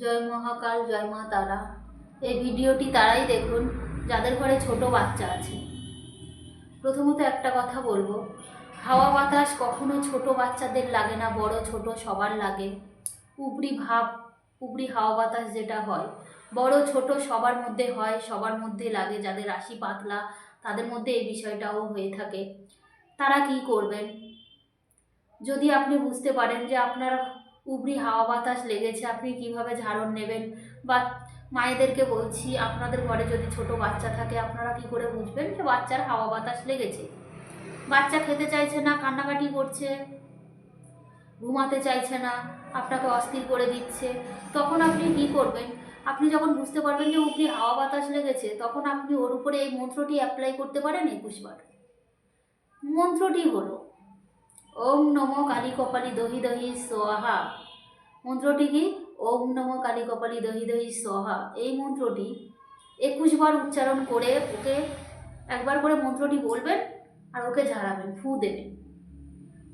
জয় মহাকাল, জয় মা তারা। এই ভিডিওটি তারাই দেখুন, যাদের ঘরে ছোট বাচ্চা আছে। প্রথমত একটা কথা বলব, হাওয়া বাতাস কখনো ছোট বাচ্চাদের লাগে না, বড় ছোট সবার লাগে। উপরি ভাব, উপরি হাওয়া বাতাস যেটা হয়, বড় ছোট সবার মধ্যে হয়, সবার মধ্যে লাগে, যাদের রাশি পাতলা, তাদের মধ্যে এই বিষয়টাও হয়ে থাকে। তারা কি করবেন? যদি আপনি বুঝতে পারেন যে আপনার উপরি হাওয়া বাতাস লেগেছে, আপনি কীভাবে ঝাড়ন নেবেন? বা মায়েদেরকে বলছি, আপনাদের ঘরে যদি ছোট বাচ্চা থাকে, আপনারা কি করে বুঝবেন যে বাচ্চার হাওয়া বাতাস লেগেছে? বাচ্চা খেতে চাইছে না, কান্নাকাটি করছে, ঘুমাতে চাইছে না, আপনাকে অস্থির করে দিচ্ছে, তখন আপনি কি করবেন? আপনি যখন বুঝতে পারবেন যে উপরি হাওয়া বাতাস লেগেছে, তখন আপনি ওর উপরে এই মন্ত্রটি অ্যাপ্লাই করতে পারেন একুশবার মন্ত্রটি হলো ওম নম কালী কপালি দহি দহি সোহা মন্ত্রটি কি? ওম নম কালী কপালি দহি দহি সোহা এই মন্ত্রটি একুশবার উচ্চারণ করে ওকে একবার করে মন্ত্রটি বলবেন আর ওকে ঝাড়াবেন, ফু দেবেন।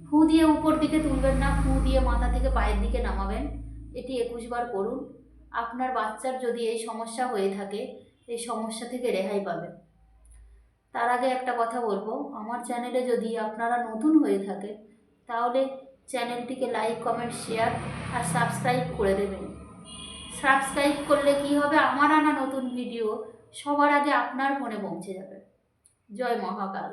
ফু দিয়ে উপর দিকে তুলবেন না, ফু দিয়ে মাথা থেকে পায়ের দিকে নামাবেন। এটি একুশবার করুন। আপনার বাচ্চার যদি এই সমস্যা হয়ে থাকে, এই সমস্যা থেকে রেহাই পাবেন। তার আগে একটা কথা বলব। আমার চ্যানেলে যদি আপনারা নতুন হয়ে থাকে তাহলে চ্যানেলটিকে লাইক কমেন্ট শেয়ার আর সাবস্ক্রাইব করে দেবেন। সাবস্ক্রাইব করলে কি হবে? আমার আনা নতুন ভিডিও সবার আগে আপনার ফোনে পৌঁছে যাবে। জয় মহাকাল।